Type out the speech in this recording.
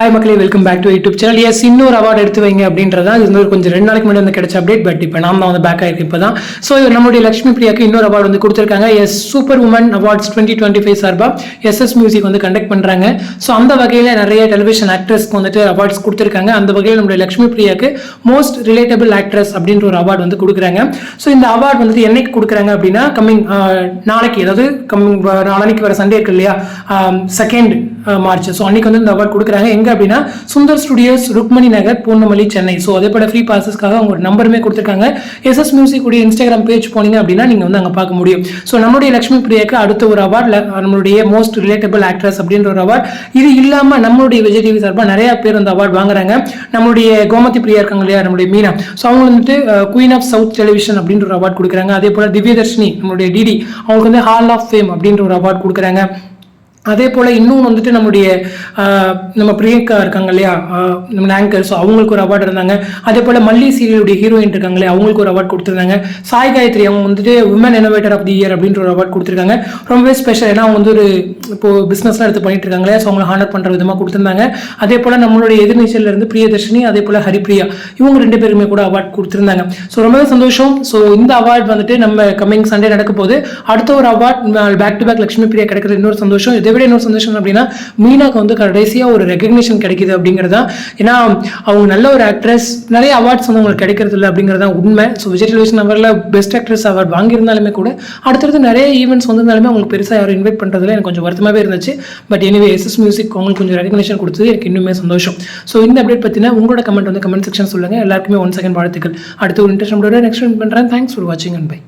Hi மக்களே welcome back to YouTube channel yes இன்னொரு award எடுத்து வைங்க அப்படின்றதா இது வந்து ஒரு கொஞ்சம் ரெண்டு நாளைக்கு முன்னாடி வந்து கிடைச்ச அப்டேட் பட் இப்போ நாம தான் வந்து பேக் ஆயிருக்கு இப்போ தான் ஸோ நம்மளுடைய லக்ஷ்மி பிரியாக்கு இன்னொரு அவார்டு வந்து கொடுத்துருக்காங்க. Yes super women awards twenty twenty five சார்பாக எஸ்எஸ் மியூசிக் வந்து கண்டக்ட் பண்ணுறாங்க ஸோ அந்த வகையில் நிறைய டெலிவிஷன் ஆக்ட்ரஸ்க்கு வந்துட்டு அவார்ட்ஸ் கொடுத்துருக்காங்க. அந்த வகையில் நம்மளுடைய லக்ஷ்மி பிரியாக்கு மோஸ்ட் ரிலேட்டபிள் ஆக்ட்ரஸ் அப்படின்ற ஒரு அவார்டு வந்து கொடுக்குறாங்க. ஸோ இந்த அவார்டு வந்துட்டு என்னைக்கு கொடுக்குறாங்க அப்படின்னா கம்மிங் நாளைக்கு அதாவது கம்மிங் நாளைக்கு வர சண்டே இருக்கு இல்லையா? செகண்ட் மார்ச் ஸோ அன்னைக்கு வந்து இந்த அவார்ட் கொடுக்குறாங்க. எங்கே அப்படின்னா சுந்தர் ஸ்டுடியோஸ் ருக்மணி நகர் பூர்ணமல்லி சென்னை. ஸோ அதே போல ஃப்ரீ பாசஸ்க்காக அவங்க ஒரு நம்பருமே கொடுத்துருக்காங்க. எஸ்எஸ் மியூசிக் உடைய இன்ஸ்டாகிராம் பேஜ் போனீங்க அப்படின்னா நீங்கள் வந்து அங்கே பார்க்க முடியும். ஸோ நம்மளுடைய லக்ஷ்மி பிரியாக்கு அடுத்த ஒரு அவார்ட் நம்மளுடைய மோஸ்ட் ரிலேட்டபிள் ஆக்ட்ரஸ் அப்படின்ற ஒரு அவார்ட் இது இல்லாமல் நம்மளுடைய விஜய் டிவி சார்பாக நிறைய பேர் அந்த அவார்ட் வாங்குறாங்க. நம்மளுடைய கோமதி பிரியா இருக்காங்க இல்லையா? நம்மளுடைய மீனா. ஸோ அவங்க வந்துட்டு குயின் ஆஃப் சவுத் டெலிவிஷன் அப்படின்ற ஒரு அவார்ட் கொடுக்குறாங்க. அதே போல் திவ்யதர்ஷினி நம்மளுடைய டிடி அவங்களுக்கு வந்து ஹால் ஆஃப் ஃபேம் அப்படின்ற ஒரு அவார்ட் கொடுக்குறாங்க. அதே போல் இன்னொன்று வந்துட்டு நம்முடைய நம்ம பிரியங்கா இருக்காங்க இல்லையா? நம்ம ஆங்கர் ஸோ அவங்களுக்கு ஒரு அவார்டு இருந்தாங்க. அதே போல் மல்லி சீரியலுடைய ஹீரோயின் இருக்காங்க இல்லையா? அவங்களுக்கு ஒரு அவார்ட் கொடுத்துருந்தாங்க. சாய் காயத்ரி அவங்க வந்துட்டு women innovator of the year அப்படின்ற ஒரு அவார்ட் கொடுத்துருக்காங்க. ரொம்பவே ஸ்பெஷல் ஏன்னா அவங்க வந்து ஒரு இப்போ பிஸ்னஸ்லாம் எடுத்து பண்ணிட்டு இருக்காங்க இல்லையா? ஸோ அவங்களை ஹானர் பண்ணுற விதமாக கொடுத்துருந்தாங்க. அதே போல் நம்மளுடைய எதிர்நீச்சல்ல இருந்து பிரியதர்ஷினி அதே போல் ஹரிப்ரியா இவங்க ரெண்டு பேருமே கூட அவார்ட் கொடுத்துருந்தாங்க. ஸோ ரொம்பவே சந்தோஷம். ஸோ இந்த அவார்ட் வந்துட்டு நம்ம கம்மிங் சண்டே நடக்க போது அடுத்த ஒரு award back to back Lakshmi Priya கிடைக்கிறது இன்னொரு சந்தோஷம். இதே விட இன்னொரு சந்தோஷம் அப்படின்னா மீனாக்கு வந்து கடைசியாக ஒரு ரெகக்னிஷன் கிடைக்குது அப்படிங்கிறது. தான் ஏன்னா அவங்க நல்ல ஒரு ஆக்ட்ரஸ் நிறைய அவார்ட்ஸ் வந்து அவங்களுக்கு கிடைக்கிறது இல்லை அப்படிங்கிறது தான் உண்மை. ஸோ விஜய் டெலிவிஷன் அவரில் பெஸ்ட் ஆக்ட்ரஸ் அவார்ட் வாங்கியிருந்தாலுமே கூட அடுத்தடுத்து நிறைய ஈவெண்ட்ஸ் வந்திருந்தாலுமே அவங்களுக்கு பெருசாக யாரும் இன்வைட் பண்ணுறதுல எனக்கு கொஞ்சம் வருத்தமாகவே இருந்துச்சு. பட் எனிவே எஸ்எஸ் மியூசிக் அவங்களுக்கு கொஞ்சம் ரெகக்னிஷன் கொடுத்தது. எனக்கு இன்னுமே சந்தோஷம். ஸோ இந்த அப்டேட் பற்றின உங்களோட கமெண்ட் வந்து கமெண்ட் செக்ஷன் சொல்லுங்கள் எல்லாருக்குமே ஒன் செகண்ட் வாழ்த்துக்கள். அடுத்து ஒரு இன்ட்ரெஸ்ட் நெக்ஸ்ட் பண்ணுறேன் தேங்க்ஸ் ஃபார் வாட்சிங் அண்ட் பை